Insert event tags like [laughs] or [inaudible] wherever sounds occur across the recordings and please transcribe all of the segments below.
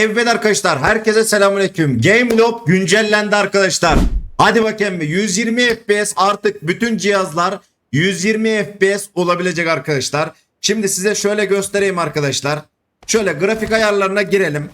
Evet arkadaşlar herkese selamünaleyküm. GameLob güncellendi arkadaşlar. Hadi bakayım bir 120 FPS artık bütün cihazlar 120 FPS olabilecek arkadaşlar. Şimdi size şöyle göstereyim arkadaşlar. Şöyle grafik ayarlarına girelim.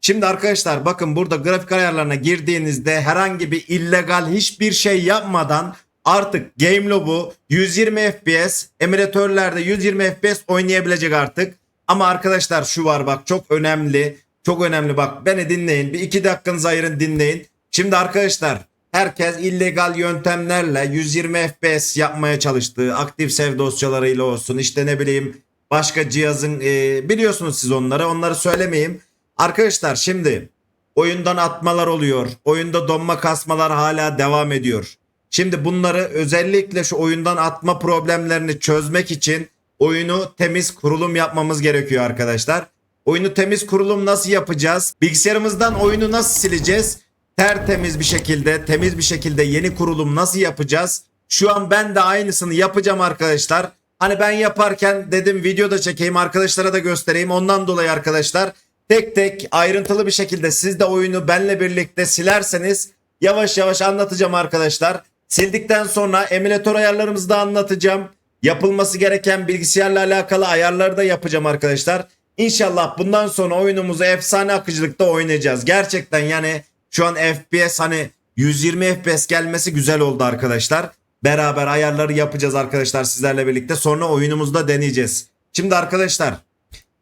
Şimdi arkadaşlar bakın burada grafik ayarlarına girdiğinizde herhangi bir illegal hiçbir şey yapmadan artık GameLob'u 120 FPS emülatörlerde 120 FPS oynayabilecek artık. Ama arkadaşlar şu var bak çok önemli. Çok önemli bak beni dinleyin. Bir iki dakikanızı ayırın dinleyin. Şimdi arkadaşlar herkes illegal yöntemlerle 120 FPS yapmaya çalıştı. Aktif sev dosyalarıyla olsun işte ne bileyim başka cihazın e, biliyorsunuz siz onları onları söylemeyeyim. Arkadaşlar şimdi oyundan atmalar oluyor. Oyunda donma kasmalar hala devam ediyor. Şimdi bunları özellikle şu oyundan atma problemlerini çözmek için oyunu temiz kurulum yapmamız gerekiyor arkadaşlar. Oyunu temiz kurulum nasıl yapacağız? Bilgisayarımızdan oyunu nasıl sileceğiz? Tertemiz bir şekilde, temiz bir şekilde yeni kurulum nasıl yapacağız? Şu an ben de aynısını yapacağım arkadaşlar. Hani ben yaparken dedim videoda çekeyim arkadaşlara da göstereyim. Ondan dolayı arkadaşlar tek tek ayrıntılı bir şekilde siz de oyunu benle birlikte silerseniz yavaş yavaş anlatacağım arkadaşlar. Sildikten sonra emülatör ayarlarımızı da anlatacağım. Yapılması gereken bilgisayarla alakalı ayarları da yapacağım arkadaşlar. İnşallah bundan sonra oyunumuzu efsane akıcılıkta oynayacağız. Gerçekten yani şu an FPS hani 120 FPS gelmesi güzel oldu arkadaşlar. Beraber ayarları yapacağız arkadaşlar sizlerle birlikte. Sonra oyunumuzda deneyeceğiz. Şimdi arkadaşlar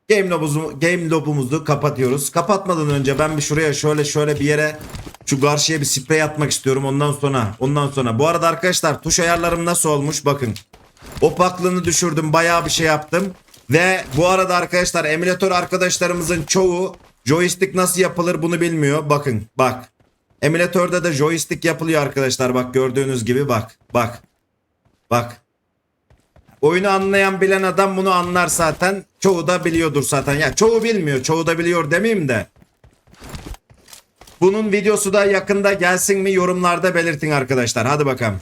Game Lob'umuzu, Game Lob'umuzu kapatıyoruz. Kapatmadan önce ben bir şuraya şöyle şöyle bir yere şu karşıya bir sprey atmak istiyorum ondan sonra. Ondan sonra. Bu arada arkadaşlar tuş ayarlarım nasıl olmuş bakın. Opaklığını düşürdüm bayağı bir şey yaptım. Ve bu arada arkadaşlar emülatör arkadaşlarımızın çoğu joystick nasıl yapılır bunu bilmiyor. Bakın bak. Emülatörde de joystick yapılıyor arkadaşlar bak gördüğünüz gibi bak. Bak. Bak. Oyunu anlayan bilen adam bunu anlar zaten. Çoğu da biliyordur zaten. Ya çoğu bilmiyor. Çoğu da biliyor demeyeyim de. Bunun videosu da yakında gelsin mi yorumlarda belirtin arkadaşlar. Hadi bakalım.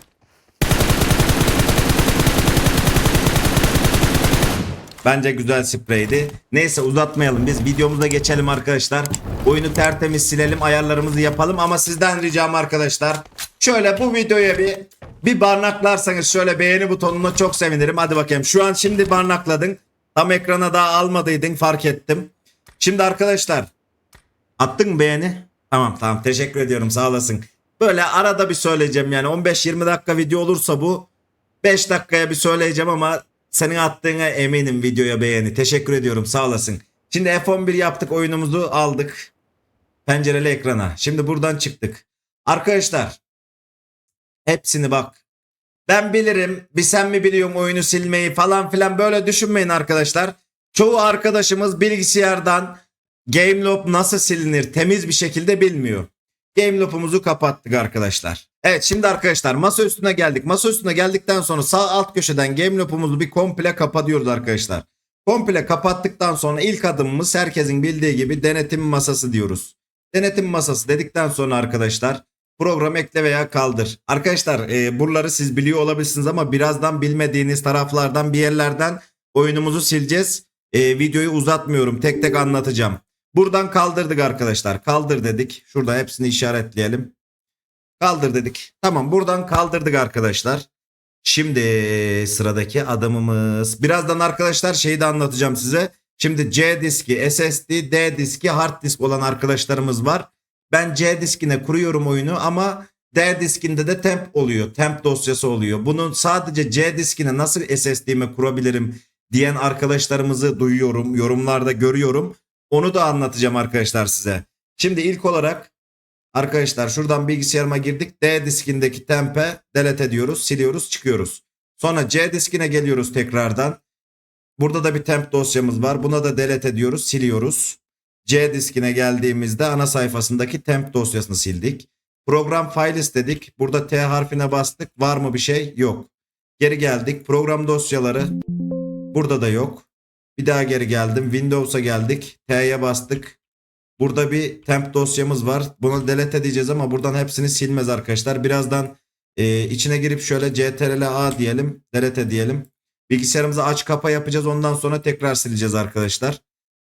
Bence güzel spreydi. Neyse uzatmayalım. Biz videomuza geçelim arkadaşlar. Oyunu tertemiz silelim. Ayarlarımızı yapalım. Ama sizden ricam arkadaşlar. Şöyle bu videoya bir bir barnaklarsanız şöyle beğeni butonuna çok sevinirim. Hadi bakayım. Şu an şimdi barnakladın. Tam ekrana daha almadıydın fark ettim. Şimdi arkadaşlar attın mı beğeni? Tamam tamam teşekkür ediyorum sağ olasın. Böyle arada bir söyleyeceğim yani 15-20 dakika video olursa bu 5 dakikaya bir söyleyeceğim ama senin attığına eminim videoya beğeni. Teşekkür ediyorum sağ olasın. Şimdi F11 yaptık oyunumuzu aldık. Pencereli ekrana. Şimdi buradan çıktık. Arkadaşlar hepsini bak. Ben bilirim bir sen mi biliyorsun oyunu silmeyi falan filan böyle düşünmeyin arkadaşlar. Çoğu arkadaşımız bilgisayardan GameLob nasıl silinir temiz bir şekilde bilmiyor. GameLob'umuzu kapattık arkadaşlar. Evet şimdi arkadaşlar masa üstüne geldik. Masa üstüne geldikten sonra sağ alt köşeden GameLob'umuzu bir komple kapatıyoruz arkadaşlar. Komple kapattıktan sonra ilk adımımız herkesin bildiği gibi denetim masası diyoruz. Denetim masası dedikten sonra arkadaşlar program ekle veya kaldır. Arkadaşlar e, buraları siz biliyor olabilirsiniz ama birazdan bilmediğiniz taraflardan bir yerlerden oyunumuzu sileceğiz. E, videoyu uzatmıyorum tek tek anlatacağım. Buradan kaldırdık arkadaşlar. Kaldır dedik. Şurada hepsini işaretleyelim. Kaldır dedik. Tamam buradan kaldırdık arkadaşlar. Şimdi sıradaki adımımız. Birazdan arkadaşlar şeyi de anlatacağım size. Şimdi C diski, SSD, D diski, hard disk olan arkadaşlarımız var. Ben C diskine kuruyorum oyunu ama D diskinde de temp oluyor. Temp dosyası oluyor. Bunun sadece C diskine nasıl SSD'me kurabilirim diyen arkadaşlarımızı duyuyorum. Yorumlarda görüyorum. Onu da anlatacağım arkadaşlar size. Şimdi ilk olarak arkadaşlar şuradan bilgisayarıma girdik. D diskindeki tempe delete ediyoruz. Siliyoruz çıkıyoruz. Sonra C diskine geliyoruz tekrardan. Burada da bir temp dosyamız var. Buna da delete ediyoruz. Siliyoruz. C diskine geldiğimizde ana sayfasındaki temp dosyasını sildik. Program file istedik. Burada T harfine bastık. Var mı bir şey? Yok. Geri geldik. Program dosyaları. Burada da yok. Bir daha geri geldim. Windows'a geldik. T'ye bastık. Burada bir temp dosyamız var. Bunu delete edeceğiz ama buradan hepsini silmez arkadaşlar. Birazdan e, içine girip şöyle ctrl a diyelim. Delete diyelim. Bilgisayarımızı aç kapa yapacağız. Ondan sonra tekrar sileceğiz arkadaşlar.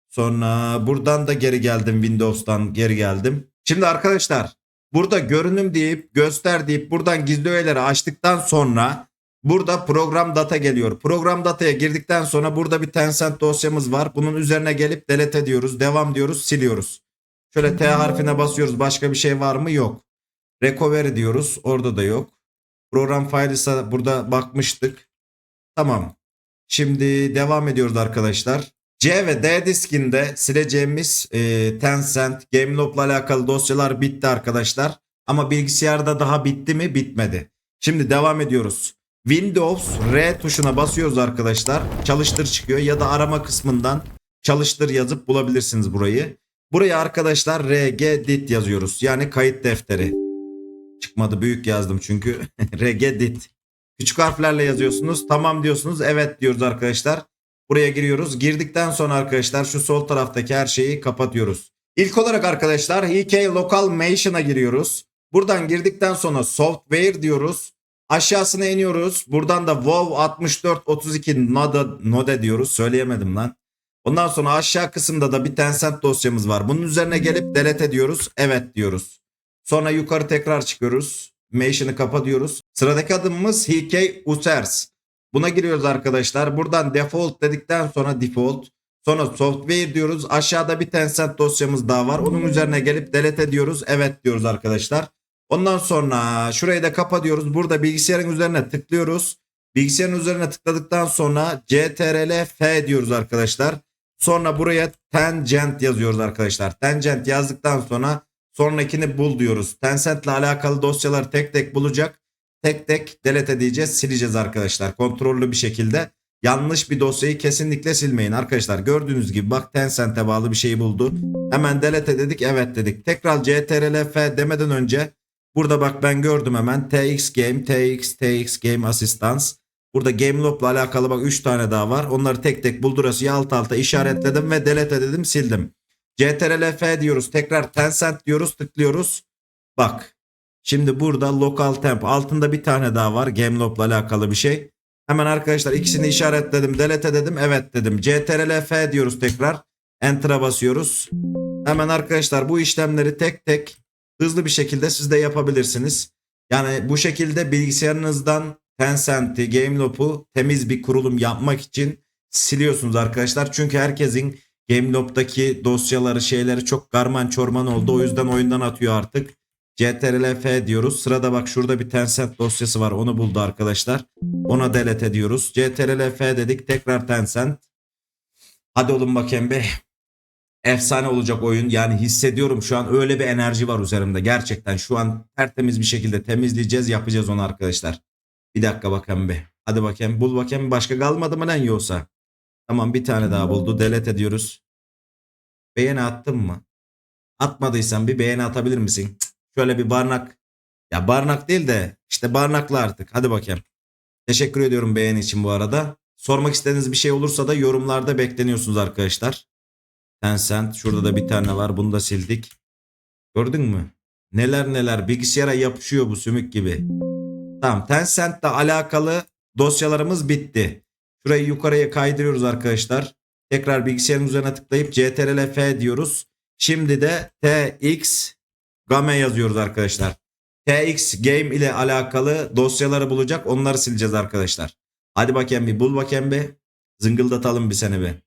Sonra buradan da geri geldim. Windows'tan geri geldim. Şimdi arkadaşlar burada görünüm deyip göster deyip buradan gizli öğeleri açtıktan sonra burada program data geliyor. Program dataya girdikten sonra burada bir Tencent dosyamız var. Bunun üzerine gelip delete diyoruz. Devam diyoruz. Siliyoruz. Şöyle T harfine basıyoruz. Başka bir şey var mı? Yok. Recovery diyoruz. Orada da yok. Program files'a burada bakmıştık. Tamam. Şimdi devam ediyoruz arkadaşlar. C ve D diskinde sileceğimiz e, Tencent, GameLob'la alakalı dosyalar bitti arkadaşlar. Ama bilgisayarda daha bitti mi? Bitmedi. Şimdi devam ediyoruz. Windows R tuşuna basıyoruz arkadaşlar. Çalıştır çıkıyor ya da arama kısmından çalıştır yazıp bulabilirsiniz burayı. Buraya arkadaşlar regedit yazıyoruz. Yani kayıt defteri. Çıkmadı büyük yazdım çünkü. [laughs] regedit. Küçük harflerle yazıyorsunuz. Tamam diyorsunuz. Evet diyoruz arkadaşlar. Buraya giriyoruz. Girdikten sonra arkadaşlar şu sol taraftaki her şeyi kapatıyoruz. İlk olarak arkadaşlar HK Local Mation'a giriyoruz. Buradan girdikten sonra Software diyoruz. Aşağısına iniyoruz. Buradan da WoW 6432 Node, Node diyoruz. Söyleyemedim lan. Ondan sonra aşağı kısımda da bir Tencent dosyamız var. Bunun üzerine gelip delete diyoruz. Evet diyoruz. Sonra yukarı tekrar çıkıyoruz. Mation'ı kapatıyoruz. Sıradaki adımımız HK Users. Buna giriyoruz arkadaşlar. Buradan default dedikten sonra default. Sonra software diyoruz. Aşağıda bir Tencent dosyamız daha var. Onun üzerine gelip delete diyoruz. Evet diyoruz arkadaşlar. Ondan sonra şurayı da kapa diyoruz. Burada bilgisayarın üzerine tıklıyoruz. Bilgisayarın üzerine tıkladıktan sonra CTRL F diyoruz arkadaşlar. Sonra buraya tangent yazıyoruz arkadaşlar. Tangent yazdıktan sonra sonrakini bul diyoruz. Tencent ile alakalı dosyaları tek tek bulacak. Tek tek delete edeceğiz, sileceğiz arkadaşlar. Kontrollü bir şekilde. Yanlış bir dosyayı kesinlikle silmeyin arkadaşlar. Gördüğünüz gibi bak Tencent'e bağlı bir şey buldu. Hemen delete dedik, evet dedik. Tekrar CTRL F demeden önce burada bak ben gördüm hemen TX Game, TX, TX Game Assistance. Burada GameLob'la alakalı bak 3 tane daha var. Onları tek tek buldurasıya alt alta işaretledim ve delete dedim sildim. CTRL F diyoruz. Tekrar Tencent diyoruz tıklıyoruz. Bak Şimdi burada local temp altında bir tane daha var GameLob'la alakalı bir şey. Hemen arkadaşlar ikisini işaretledim delete dedim evet dedim. CTRL F diyoruz tekrar. Enter'a basıyoruz. Hemen arkadaşlar bu işlemleri tek tek hızlı bir şekilde siz de yapabilirsiniz. Yani bu şekilde bilgisayarınızdan Tencent'i, GameLob'u temiz bir kurulum yapmak için siliyorsunuz arkadaşlar. Çünkü herkesin GameLob'daki dosyaları şeyleri çok karman çorman oldu. O yüzden oyundan atıyor artık. CTRL F diyoruz. Sırada bak şurada bir Tencent dosyası var. Onu buldu arkadaşlar. Ona delete ediyoruz. CTRL F dedik. Tekrar Tencent. Hadi oğlum bakayım be. Efsane olacak oyun. Yani hissediyorum şu an öyle bir enerji var üzerimde. Gerçekten şu an tertemiz bir şekilde temizleyeceğiz. Yapacağız onu arkadaşlar. Bir dakika bakayım be. Hadi bakayım. Bul bakayım. Başka kalmadı mı lan yoksa? Tamam bir tane daha buldu. Delete ediyoruz. Beğeni attın mı? Atmadıysan bir beğeni atabilir misin? Şöyle bir barnak. Ya barnak değil de işte barnaklı artık. Hadi bakayım. Teşekkür ediyorum beğeni için bu arada. Sormak istediğiniz bir şey olursa da yorumlarda bekleniyorsunuz arkadaşlar. Tencent şurada da bir tane var. Bunu da sildik. Gördün mü? Neler neler bilgisayara yapışıyor bu sümük gibi. Tamam Tencent'le alakalı dosyalarımız bitti. Şurayı yukarıya kaydırıyoruz arkadaşlar. Tekrar bilgisayarın üzerine tıklayıp CTRL F diyoruz. Şimdi de TX Game yazıyoruz arkadaşlar. TX Game ile alakalı dosyaları bulacak. Onları sileceğiz arkadaşlar. Hadi bakayım bir bul bakayım bir. Zıngıldatalım bir seni bir.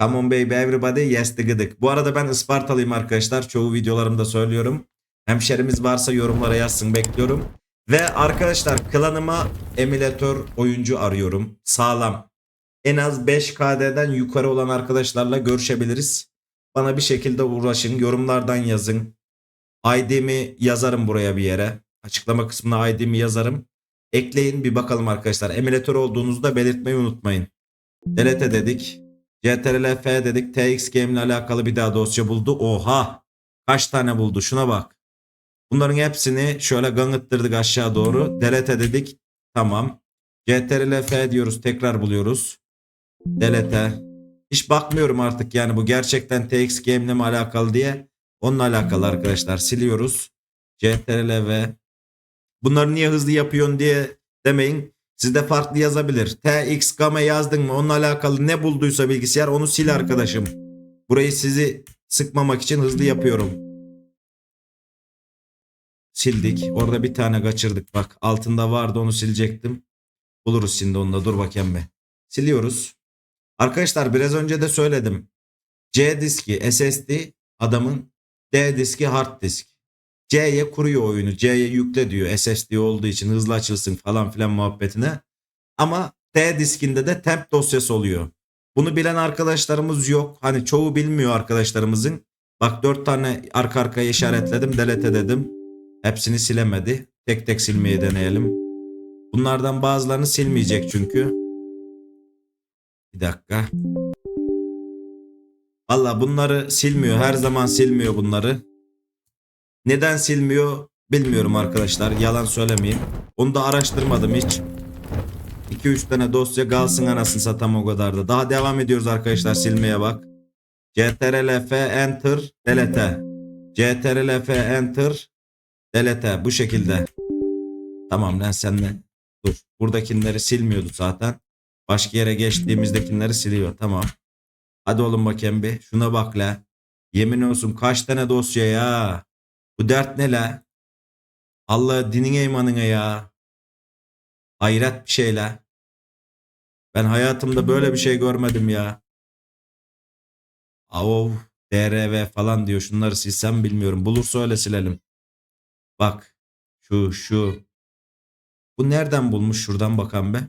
Come on baby everybody yes the gıdık. Bu arada ben Ispartalıyım arkadaşlar. Çoğu videolarımda söylüyorum. Hemşerimiz varsa yorumlara yazsın bekliyorum. Ve arkadaşlar klanıma emülatör oyuncu arıyorum. Sağlam. En az 5KD'den yukarı olan arkadaşlarla görüşebiliriz. Bana bir şekilde uğraşın. Yorumlardan yazın. ID'mi yazarım buraya bir yere. Açıklama kısmına ID'mi yazarım. Ekleyin bir bakalım arkadaşlar. Emülatör olduğunuzda belirtmeyi unutmayın. Delete dedik. CTRL F dedik. TX Game ile alakalı bir daha dosya buldu. Oha! Kaç tane buldu? Şuna bak. Bunların hepsini şöyle gangıttırdık aşağı doğru. Delete dedik. Tamam. CTRL F diyoruz. Tekrar buluyoruz. Delete. Hiç bakmıyorum artık yani bu gerçekten TX Game ile mi alakalı diye. Onunla alakalı arkadaşlar siliyoruz. CTRL ve bunları niye hızlı yapıyorsun diye demeyin. Sizde farklı yazabilir. TX Game yazdın mı onunla alakalı ne bulduysa bilgisayar onu sil arkadaşım. Burayı sizi sıkmamak için hızlı yapıyorum. Sildik. Orada bir tane kaçırdık. Bak altında vardı onu silecektim. Buluruz şimdi onu da dur bakayım be. Siliyoruz. Arkadaşlar biraz önce de söyledim. C diski SSD adamın D diski hard disk. C'ye kuruyor oyunu. C'ye yükle diyor. SSD olduğu için hızlı açılsın falan filan muhabbetine. Ama D diskinde de temp dosyası oluyor. Bunu bilen arkadaşlarımız yok. Hani çoğu bilmiyor arkadaşlarımızın. Bak dört tane arka arkaya işaretledim. Delete dedim. Hepsini silemedi. Tek tek silmeyi deneyelim. Bunlardan bazılarını silmeyecek çünkü. Bir dakika. Valla bunları silmiyor. Her zaman silmiyor bunları. Neden silmiyor bilmiyorum arkadaşlar. Yalan söylemeyeyim. Onu da araştırmadım hiç. 2-3 tane dosya kalsın anasını satam o kadar da. Daha devam ediyoruz arkadaşlar silmeye bak. CTRL F enter delete. CTRL F enter delete bu şekilde. Tamam lan sen de. Dur. Buradakileri silmiyordu zaten. Başka yere geçtiğimizdekileri siliyor. Tamam. Hadi oğlum bakayım bir. Şuna bak la. Yemin olsun kaç tane dosya ya. Bu dert ne la? Allah dinine imanına ya. Hayret bir şey la. Ben hayatımda böyle bir şey görmedim ya. Av, DRV falan diyor. Şunları silsem bilmiyorum. Bulursa öyle silelim. Bak. Şu şu. Bu nereden bulmuş şuradan bakan be.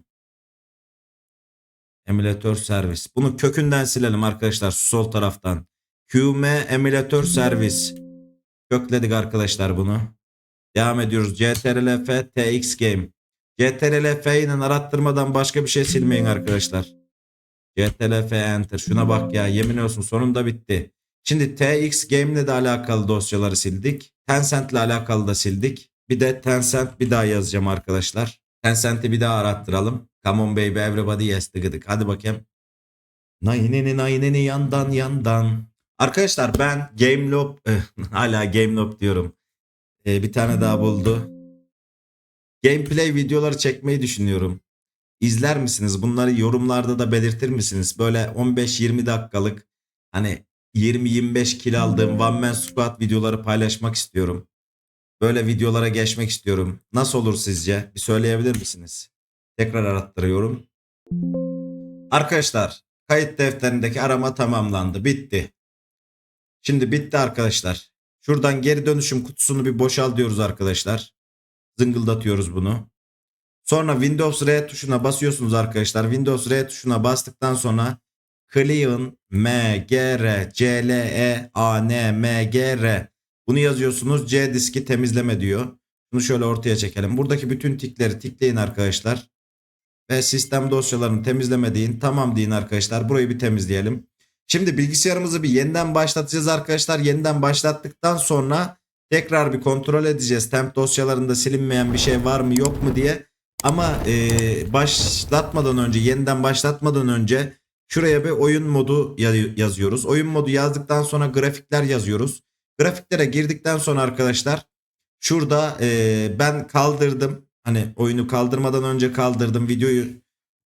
Emülatör servis. Bunu kökünden silelim arkadaşlar sol taraftan. QM emülatör servis. Kökledik arkadaşlar bunu. Devam ediyoruz. CTRL F TX Game. CTRL F ile arattırmadan başka bir şey silmeyin arkadaşlar. CTRL F Enter. Şuna bak ya yemin olsun sonunda bitti. Şimdi TX Game ile de alakalı dosyaları sildik. Tencent ile alakalı da sildik. Bir de Tencent bir daha yazacağım arkadaşlar. Tencent'i bir daha arattıralım. Come on baby everybody yes tıgıdık. Hadi bakayım. Nayneni nayneni yandan yandan. Arkadaşlar ben Gamelob hala Gamelob diyorum. Ee, bir tane daha buldu. Gameplay videoları çekmeyi düşünüyorum. İzler misiniz? Bunları yorumlarda da belirtir misiniz? Böyle 15-20 dakikalık hani 20-25 kilo aldığım One Man Squad videoları paylaşmak istiyorum. Böyle videolara geçmek istiyorum. Nasıl olur sizce? Bir söyleyebilir misiniz? Tekrar arattırıyorum. Arkadaşlar kayıt defterindeki arama tamamlandı. Bitti. Şimdi bitti arkadaşlar. Şuradan geri dönüşüm kutusunu bir boşal diyoruz arkadaşlar. Zıngıldatıyoruz bunu. Sonra Windows R tuşuna basıyorsunuz arkadaşlar. Windows R tuşuna bastıktan sonra Clean M G R C L E A N M G R bunu yazıyorsunuz. C diski temizleme diyor. Bunu şöyle ortaya çekelim. Buradaki bütün tikleri tikleyin arkadaşlar. Ve sistem dosyalarını temizleme deyin. Tamam deyin arkadaşlar. Burayı bir temizleyelim. Şimdi bilgisayarımızı bir yeniden başlatacağız arkadaşlar. Yeniden başlattıktan sonra tekrar bir kontrol edeceğiz. Temp dosyalarında silinmeyen bir şey var mı yok mu diye. Ama e, başlatmadan önce yeniden başlatmadan önce şuraya bir oyun modu ya- yazıyoruz. Oyun modu yazdıktan sonra grafikler yazıyoruz. Grafiklere girdikten sonra arkadaşlar şurada e, ben kaldırdım. Hani oyunu kaldırmadan önce kaldırdım. Videoyu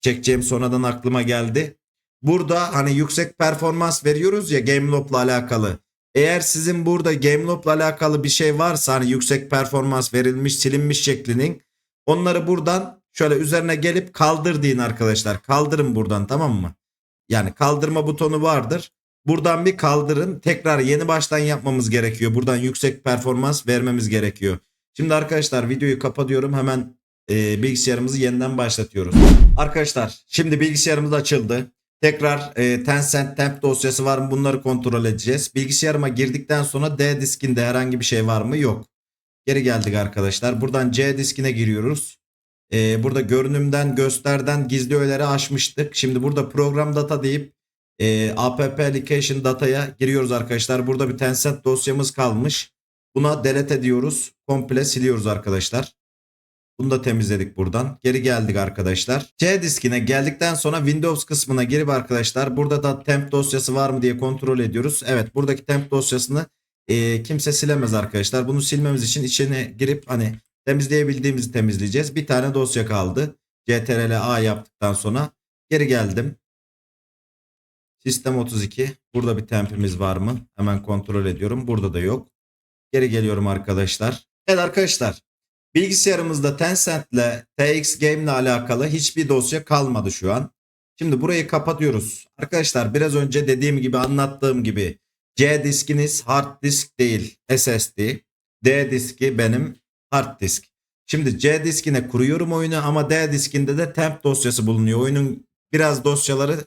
çekeceğim sonradan aklıma geldi. Burada hani yüksek performans veriyoruz ya GameLob'la alakalı. Eğer sizin burada GameLob'la alakalı bir şey varsa hani yüksek performans verilmiş silinmiş şeklinin onları buradan şöyle üzerine gelip kaldır deyin arkadaşlar. Kaldırın buradan tamam mı? Yani kaldırma butonu vardır. Buradan bir kaldırın. Tekrar yeni baştan yapmamız gerekiyor. Buradan yüksek performans vermemiz gerekiyor. Şimdi arkadaşlar videoyu kapatıyorum. Hemen e, bilgisayarımızı yeniden başlatıyoruz. Arkadaşlar şimdi bilgisayarımız açıldı. Tekrar e, Tencent temp dosyası var mı bunları kontrol edeceğiz. Bilgisayarıma girdikten sonra D diskinde herhangi bir şey var mı? Yok. Geri geldik arkadaşlar. Buradan C diskine giriyoruz. E, burada görünümden gösterden gizli öğeleri açmıştık. Şimdi burada program data deyip e, app application data'ya giriyoruz arkadaşlar. Burada bir Tencent dosyamız kalmış. Buna delete diyoruz. Komple siliyoruz arkadaşlar. Bunu da temizledik buradan. Geri geldik arkadaşlar. C diskine geldikten sonra Windows kısmına girip arkadaşlar burada da temp dosyası var mı diye kontrol ediyoruz. Evet buradaki temp dosyasını e, kimse silemez arkadaşlar. Bunu silmemiz için içine girip hani temizleyebildiğimizi temizleyeceğiz. Bir tane dosya kaldı. CTRL A yaptıktan sonra geri geldim. Sistem 32. Burada bir tempimiz var mı? Hemen kontrol ediyorum. Burada da yok. Geri geliyorum arkadaşlar. Evet arkadaşlar. Bilgisayarımızda Tencent ile TX Game ile alakalı hiçbir dosya kalmadı şu an. Şimdi burayı kapatıyoruz. Arkadaşlar biraz önce dediğim gibi anlattığım gibi C diskiniz hard disk değil SSD. D diski benim hard disk. Şimdi C diskine kuruyorum oyunu ama D diskinde de temp dosyası bulunuyor. Oyunun biraz dosyaları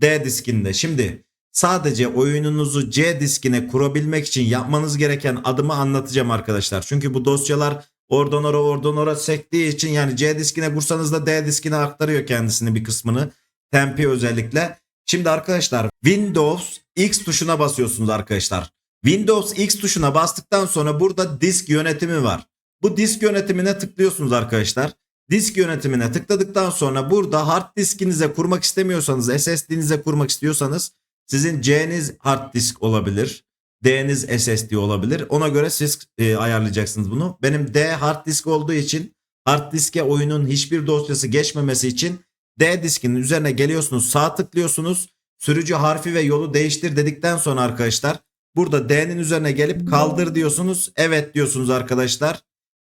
D diskinde. Şimdi sadece oyununuzu C diskine kurabilmek için yapmanız gereken adımı anlatacağım arkadaşlar. Çünkü bu dosyalar oradan oraya oradan oraya sektiği için yani C diskine kursanız da D diskine aktarıyor kendisini bir kısmını. Tempi özellikle. Şimdi arkadaşlar Windows X tuşuna basıyorsunuz arkadaşlar. Windows X tuşuna bastıktan sonra burada disk yönetimi var. Bu disk yönetimine tıklıyorsunuz arkadaşlar. Disk yönetimine tıkladıktan sonra burada hard diskinize kurmak istemiyorsanız SSD'nize kurmak istiyorsanız sizin C'niz hard disk olabilir. D'niz SSD olabilir. Ona göre siz e, ayarlayacaksınız bunu. Benim D hard disk olduğu için hard diske oyunun hiçbir dosyası geçmemesi için D diskinin üzerine geliyorsunuz sağ tıklıyorsunuz. Sürücü harfi ve yolu değiştir dedikten sonra arkadaşlar burada D'nin üzerine gelip kaldır diyorsunuz. Evet diyorsunuz arkadaşlar.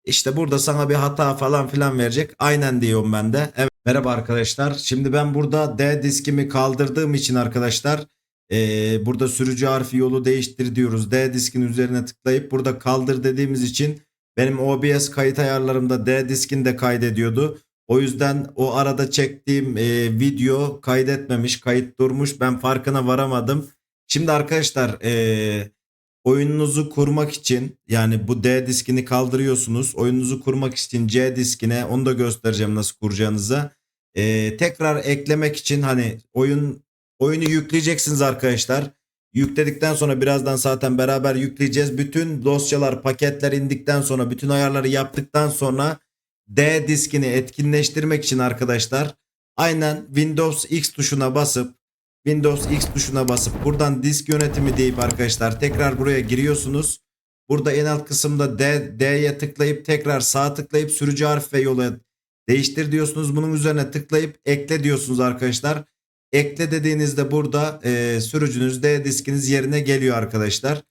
İşte burada sana bir hata falan filan verecek. Aynen diyorum ben de. Evet. Merhaba arkadaşlar. Şimdi ben burada D diskimi kaldırdığım için arkadaşlar eee, burada sürücü harfi yolu değiştir diyoruz. D diskin üzerine tıklayıp burada kaldır dediğimiz için benim OBS kayıt ayarlarımda D diskinde kaydediyordu. O yüzden o arada çektiğim eee, video kaydetmemiş, kayıt durmuş. Ben farkına varamadım. Şimdi arkadaşlar eee oyununuzu kurmak için yani bu D diskini kaldırıyorsunuz. Oyununuzu kurmak için C diskine onu da göstereceğim nasıl kuracağınıza. Ee, tekrar eklemek için hani oyun oyunu yükleyeceksiniz arkadaşlar. Yükledikten sonra birazdan zaten beraber yükleyeceğiz. Bütün dosyalar, paketler indikten sonra bütün ayarları yaptıktan sonra D diskini etkinleştirmek için arkadaşlar aynen Windows X tuşuna basıp Windows X tuşuna basıp buradan disk yönetimi deyip arkadaşlar tekrar buraya giriyorsunuz. Burada en alt kısımda D, D'ye tıklayıp tekrar sağ tıklayıp sürücü harf ve yolu değiştir diyorsunuz. Bunun üzerine tıklayıp ekle diyorsunuz arkadaşlar. Ekle dediğinizde burada e, sürücünüz D diskiniz yerine geliyor arkadaşlar.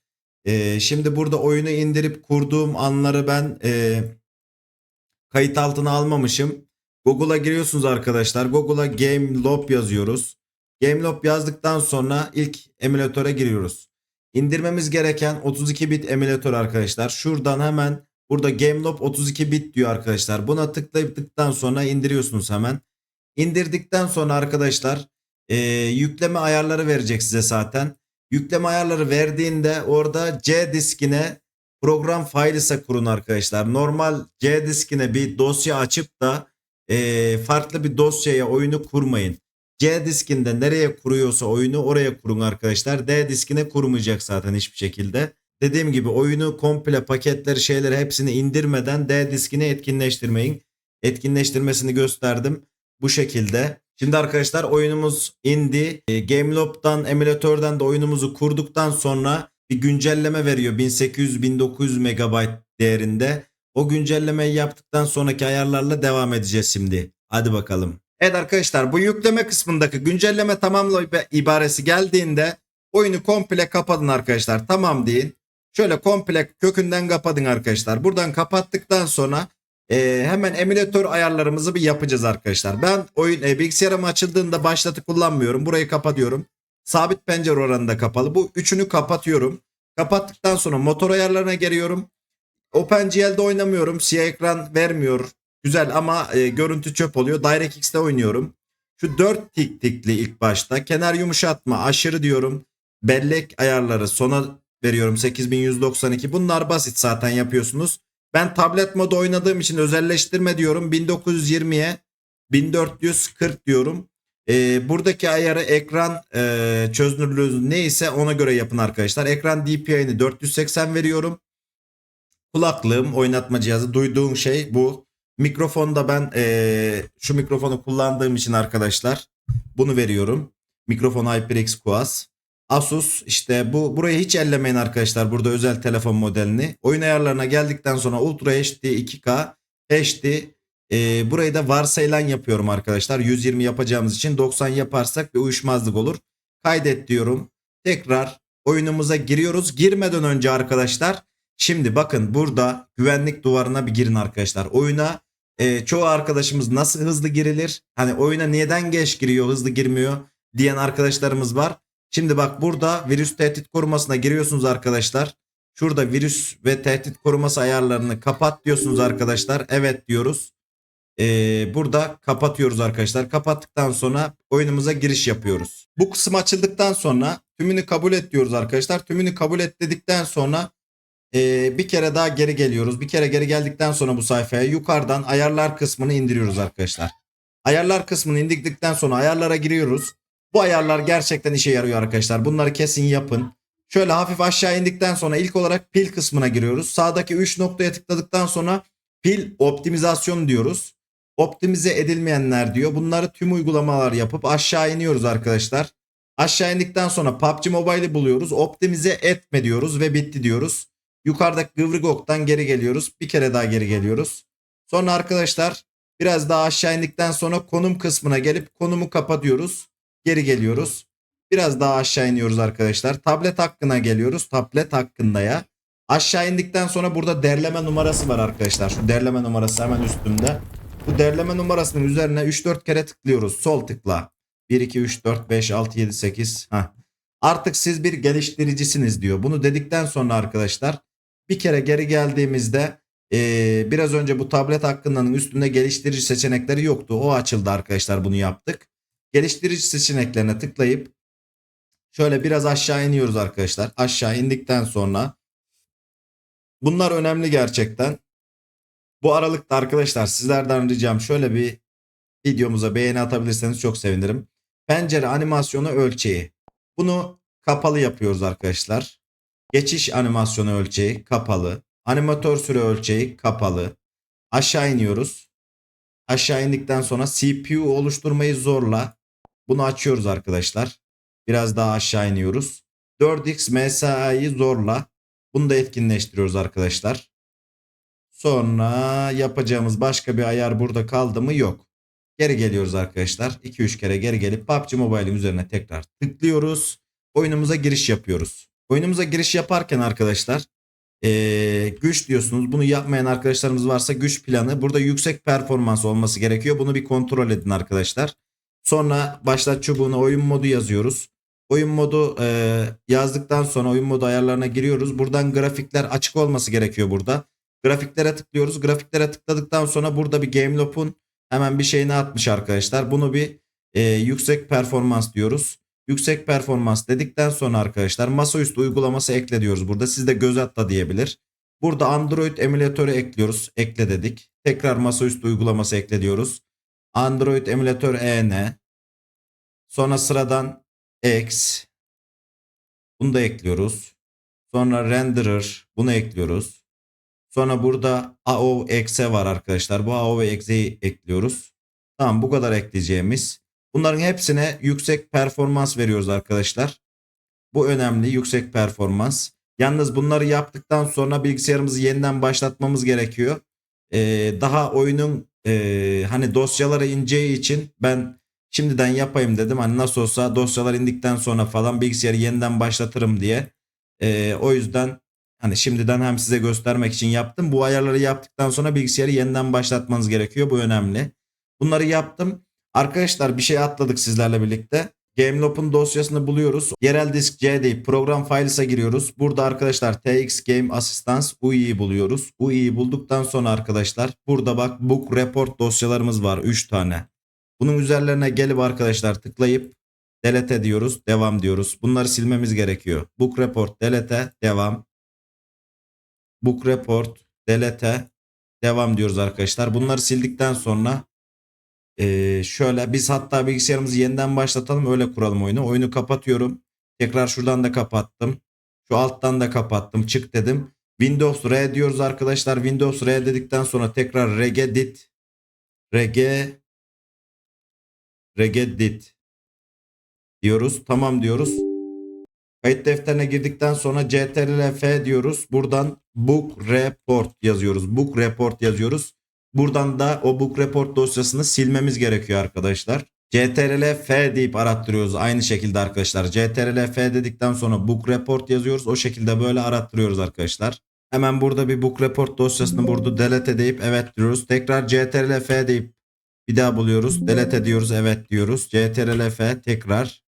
E, şimdi burada oyunu indirip kurduğum anları ben e, kayıt altına almamışım. Google'a giriyorsunuz arkadaşlar. Google'a GameLob yazıyoruz. GameLob yazdıktan sonra ilk emülatöre giriyoruz. İndirmemiz gereken 32 bit emülatör arkadaşlar. Şuradan hemen burada GameLob 32 bit diyor arkadaşlar. Buna tıkladıktan sonra indiriyorsunuz hemen. İndirdikten sonra arkadaşlar e, yükleme ayarları verecek size zaten. Yükleme ayarları verdiğinde orada C diskine program failise kurun arkadaşlar. Normal C diskine bir dosya açıp da e, farklı bir dosyaya oyunu kurmayın. C diskinde nereye kuruyorsa oyunu oraya kurun arkadaşlar. D diskine kurmayacak zaten hiçbir şekilde. Dediğim gibi oyunu komple paketleri şeyleri hepsini indirmeden D diskini etkinleştirmeyin. Etkinleştirmesini gösterdim bu şekilde. Şimdi arkadaşlar oyunumuz indi. E, GameLob'dan emülatörden de oyunumuzu kurduktan sonra bir güncelleme veriyor 1800-1900 MB değerinde. O güncellemeyi yaptıktan sonraki ayarlarla devam edeceğiz şimdi. Hadi bakalım. Evet arkadaşlar bu yükleme kısmındaki güncelleme tamamla ibaresi geldiğinde oyunu komple kapatın arkadaşlar. Tamam deyin. Şöyle komple kökünden kapatın arkadaşlar. Buradan kapattıktan sonra e, hemen emülatör ayarlarımızı bir yapacağız arkadaşlar. Ben oyun e, bilgisayarım açıldığında başlatı kullanmıyorum. Burayı kapatıyorum. Sabit pencere oranında kapalı. Bu üçünü kapatıyorum. Kapattıktan sonra motor ayarlarına geliyorum. OpenGL'de oynamıyorum. Siyah ekran vermiyor. Güzel ama e, görüntü çöp oluyor. DirectX'te oynuyorum. Şu 4 tik tikli ilk başta. Kenar yumuşatma aşırı diyorum. Bellek ayarları sona veriyorum 8192. Bunlar basit zaten yapıyorsunuz. Ben tablet modu oynadığım için özelleştirme diyorum. 1920'ye 1440 diyorum. E, buradaki ayarı ekran e, çözünürlüğü neyse ona göre yapın arkadaşlar. Ekran DPI'ni 480 veriyorum. Kulaklığım oynatma cihazı duyduğum şey bu. Mikrofonda ben eee, şu mikrofonu kullandığım için arkadaşlar bunu veriyorum. Mikrofon HyperX Quas. Asus işte bu burayı hiç ellemeyin arkadaşlar burada özel telefon modelini. Oyun ayarlarına geldikten sonra Ultra HD 2K HD eee, burayı da varsayılan yapıyorum arkadaşlar. 120 yapacağımız için 90 yaparsak bir uyuşmazlık olur. Kaydet diyorum. Tekrar oyunumuza giriyoruz. Girmeden önce arkadaşlar şimdi bakın burada güvenlik duvarına bir girin arkadaşlar. Oyuna e, çoğu arkadaşımız nasıl hızlı girilir? Hani oyuna neden geç giriyor, hızlı girmiyor diyen arkadaşlarımız var. Şimdi bak burada virüs tehdit korumasına giriyorsunuz arkadaşlar. Şurada virüs ve tehdit koruması ayarlarını kapat diyorsunuz arkadaşlar. Evet diyoruz. Ee, burada kapatıyoruz arkadaşlar. Kapattıktan sonra oyunumuza giriş yapıyoruz. Bu kısım açıldıktan sonra tümünü kabul et diyoruz arkadaşlar. Tümünü kabul et dedikten sonra ee, bir kere daha geri geliyoruz. Bir kere geri geldikten sonra bu sayfaya yukarıdan ayarlar kısmını indiriyoruz arkadaşlar. Ayarlar kısmını indirdikten sonra ayarlara giriyoruz. Bu ayarlar gerçekten işe yarıyor arkadaşlar. Bunları kesin yapın. Şöyle hafif aşağı indikten sonra ilk olarak pil kısmına giriyoruz. Sağdaki 3 noktaya tıkladıktan sonra pil optimizasyon diyoruz. Optimize edilmeyenler diyor. Bunları tüm uygulamalar yapıp aşağı iniyoruz arkadaşlar. Aşağı indikten sonra PUBG Mobile'i buluyoruz. Optimize etme diyoruz ve bitti diyoruz. Yukarıdaki Gıvrıgok'tan geri geliyoruz. Bir kere daha geri geliyoruz. Sonra arkadaşlar biraz daha aşağı indikten sonra konum kısmına gelip konumu kapatıyoruz. Geri geliyoruz. Biraz daha aşağı iniyoruz arkadaşlar. Tablet hakkına geliyoruz. Tablet hakkında ya. Aşağı indikten sonra burada derleme numarası var arkadaşlar. Şu derleme numarası hemen üstümde. Bu derleme numarasının üzerine 3-4 kere tıklıyoruz. Sol tıkla. 1, 2, 3, 4, 5, 6, 7, 8. Heh. Artık siz bir geliştiricisiniz diyor. Bunu dedikten sonra arkadaşlar bir kere geri geldiğimizde ee, biraz önce bu tablet hakkındanın üstünde geliştirici seçenekleri yoktu. O açıldı arkadaşlar bunu yaptık. Geliştirici seçeneklerine tıklayıp şöyle biraz aşağı iniyoruz arkadaşlar. Aşağı indikten sonra bunlar önemli gerçekten. Bu aralıkta arkadaşlar sizlerden ricam şöyle bir videomuza beğeni atabilirseniz çok sevinirim. Pencere animasyonu ölçeği. Bunu kapalı yapıyoruz arkadaşlar. Geçiş animasyonu ölçeği kapalı. Animatör süre ölçeği kapalı. Aşağı iniyoruz. Aşağı indikten sonra CPU oluşturmayı zorla. Bunu açıyoruz arkadaşlar. Biraz daha aşağı iniyoruz. 4x MSA'yı zorla. Bunu da etkinleştiriyoruz arkadaşlar. Sonra yapacağımız başka bir ayar burada kaldı mı? Yok. Geri geliyoruz arkadaşlar. 2-3 kere geri gelip PUBG Mobile'in üzerine tekrar tıklıyoruz. Oyunumuza giriş yapıyoruz. Oyunumuza giriş yaparken arkadaşlar ee, güç diyorsunuz. Bunu yapmayan arkadaşlarımız varsa güç planı. Burada yüksek performans olması gerekiyor. Bunu bir kontrol edin arkadaşlar. Sonra başlat çubuğuna oyun modu yazıyoruz. Oyun modu e, yazdıktan sonra oyun modu ayarlarına giriyoruz. Buradan grafikler açık olması gerekiyor burada. Grafiklere tıklıyoruz. Grafiklere tıkladıktan sonra burada bir GameLob'un hemen bir şeyini atmış arkadaşlar. Bunu bir e, yüksek performans diyoruz. Yüksek performans dedikten sonra arkadaşlar masaüstü uygulaması ekle diyoruz burada. Siz de göz atla diyebilir. Burada Android emülatörü ekliyoruz. Ekle dedik. Tekrar masaüstü uygulaması ekle diyoruz. Android emülatör EN. Sonra sıradan X. Bunu da ekliyoruz. Sonra renderer. Bunu ekliyoruz. Sonra burada AOX'e var arkadaşlar. Bu AOX'e ekliyoruz. Tamam bu kadar ekleyeceğimiz. Bunların hepsine yüksek performans veriyoruz arkadaşlar. Bu önemli yüksek performans. Yalnız bunları yaptıktan sonra bilgisayarımızı yeniden başlatmamız gerekiyor. Ee, daha oyunun e, hani dosyaları ineceği için ben şimdiden yapayım dedim. Hani nasıl olsa dosyalar indikten sonra falan bilgisayarı yeniden başlatırım diye. Ee, o yüzden hani şimdiden hem size göstermek için yaptım. Bu ayarları yaptıktan sonra bilgisayarı yeniden başlatmanız gerekiyor. Bu önemli. Bunları yaptım. Arkadaşlar bir şey atladık sizlerle birlikte. GameLob'un dosyasını buluyoruz. Yerel disk C deyip program files'a giriyoruz. Burada arkadaşlar TX Game Assistance UI'yi buluyoruz. UI'yi bulduktan sonra arkadaşlar burada bak Book Report dosyalarımız var 3 tane. Bunun üzerlerine gelip arkadaşlar tıklayıp delete diyoruz. Devam diyoruz. Bunları silmemiz gerekiyor. Book Report delete devam. Book Report delete devam diyoruz arkadaşlar. Bunları sildikten sonra ee, şöyle biz hatta bilgisayarımızı yeniden başlatalım öyle kuralım oyunu. Oyunu kapatıyorum. Tekrar şuradan da kapattım. Şu alttan da kapattım. Çık dedim. Windows R diyoruz arkadaşlar. Windows R dedikten sonra tekrar regedit rege regedit diyoruz. Tamam diyoruz. Kayıt defterine girdikten sonra ctrl-f diyoruz. Buradan book report yazıyoruz. Book report yazıyoruz. Buradan da o book report dosyasını silmemiz gerekiyor arkadaşlar. CTRL F deyip arattırıyoruz. Aynı şekilde arkadaşlar. CTRL F dedikten sonra book report yazıyoruz. O şekilde böyle arattırıyoruz arkadaşlar. Hemen burada bir book report dosyasını burada delete deyip evet diyoruz. Tekrar CTRL F deyip bir daha buluyoruz. Delete diyoruz. Evet diyoruz. CTRL F tekrar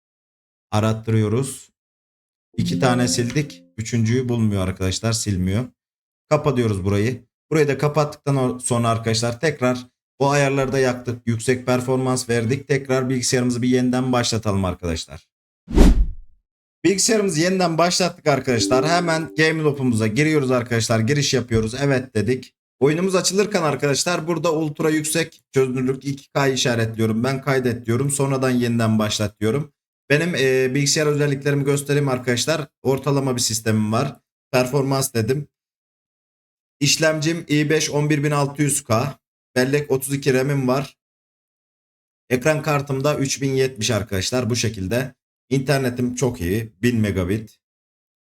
arattırıyoruz. İki tane sildik. Üçüncüyü bulmuyor arkadaşlar. Silmiyor. Kapatıyoruz burayı. Burayı da kapattıktan sonra arkadaşlar tekrar o ayarları da yaktık. Yüksek performans verdik. Tekrar bilgisayarımızı bir yeniden başlatalım arkadaşlar. Bilgisayarımızı yeniden başlattık arkadaşlar. Hemen Game Loop'umuza giriyoruz arkadaşlar. Giriş yapıyoruz. Evet dedik. Oyunumuz açılırken arkadaşlar burada ultra yüksek çözünürlük 2K işaretliyorum. Ben kaydet diyorum. Sonradan yeniden başlat diyorum. Benim e, bilgisayar özelliklerimi göstereyim arkadaşlar. Ortalama bir sistemim var. Performans dedim. İşlemcim i5 11600K. Bellek 32 RAM'im var. Ekran kartımda 3070 arkadaşlar bu şekilde. İnternetim çok iyi. 1000 megabit.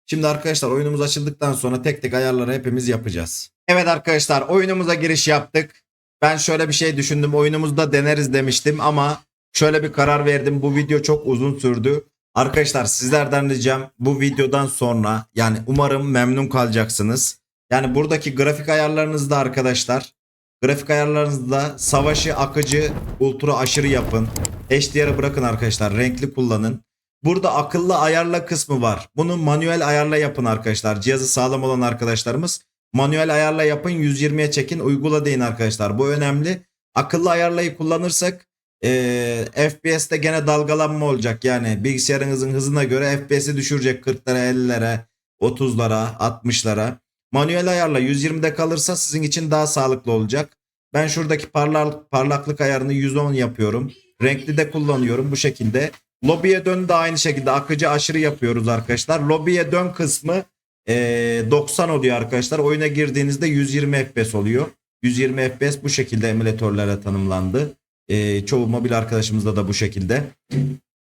Şimdi arkadaşlar oyunumuz açıldıktan sonra tek tek ayarları hepimiz yapacağız. Evet arkadaşlar oyunumuza giriş yaptık. Ben şöyle bir şey düşündüm. Oyunumuzda deneriz demiştim ama şöyle bir karar verdim. Bu video çok uzun sürdü. Arkadaşlar sizlerden ricam bu videodan sonra yani umarım memnun kalacaksınız. Yani buradaki grafik ayarlarınızda arkadaşlar grafik ayarlarınızda savaşı akıcı ultra aşırı yapın. HDR'ı bırakın arkadaşlar renkli kullanın. Burada akıllı ayarla kısmı var. Bunu manuel ayarla yapın arkadaşlar. Cihazı sağlam olan arkadaşlarımız manuel ayarla yapın 120'ye çekin uygula deyin arkadaşlar. Bu önemli. Akıllı ayarlayı kullanırsak e, FPS'te gene dalgalanma olacak. Yani bilgisayarınızın hızına göre FPS'i düşürecek 40'lara 50'lere 30'lara 60'lara. Manuel ayarla 120'de kalırsa sizin için daha sağlıklı olacak. Ben şuradaki parlak, parlaklık ayarını 110 yapıyorum. Renkli de kullanıyorum bu şekilde. Lobiye dön de aynı şekilde akıcı aşırı yapıyoruz arkadaşlar. Lobiye dön kısmı eee, 90 oluyor arkadaşlar. Oyuna girdiğinizde 120 FPS oluyor. 120 FPS bu şekilde emülatörlere tanımlandı. Eee, çoğu mobil arkadaşımızda da bu şekilde.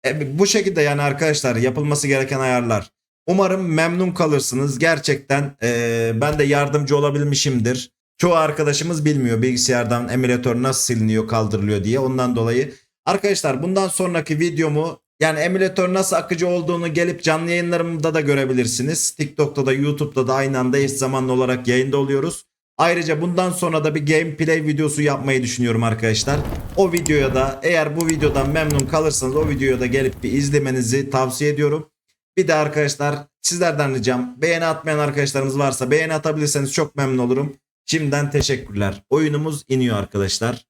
E, bu şekilde yani arkadaşlar yapılması gereken ayarlar. Umarım memnun kalırsınız. Gerçekten eee, ben de yardımcı olabilmişimdir. Çoğu arkadaşımız bilmiyor bilgisayardan emülatör nasıl siliniyor kaldırılıyor diye. Ondan dolayı Arkadaşlar bundan sonraki videomu yani emülatör nasıl akıcı olduğunu gelip canlı yayınlarımda da görebilirsiniz. TikTok'ta da YouTube'da da aynı anda eş zamanlı olarak yayında oluyoruz. Ayrıca bundan sonra da bir gameplay videosu yapmayı düşünüyorum arkadaşlar. O videoya da eğer bu videodan memnun kalırsanız o videoya da gelip bir izlemenizi tavsiye ediyorum. Bir de arkadaşlar sizlerden ricam beğeni atmayan arkadaşlarımız varsa beğeni atabilirseniz çok memnun olurum. Şimdiden teşekkürler. Oyunumuz iniyor arkadaşlar.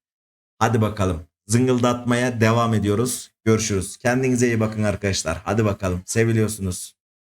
Hadi bakalım. Zıngıldatmaya devam ediyoruz. Görüşürüz. Kendinize iyi bakın arkadaşlar. Hadi bakalım. Seviliyorsunuz.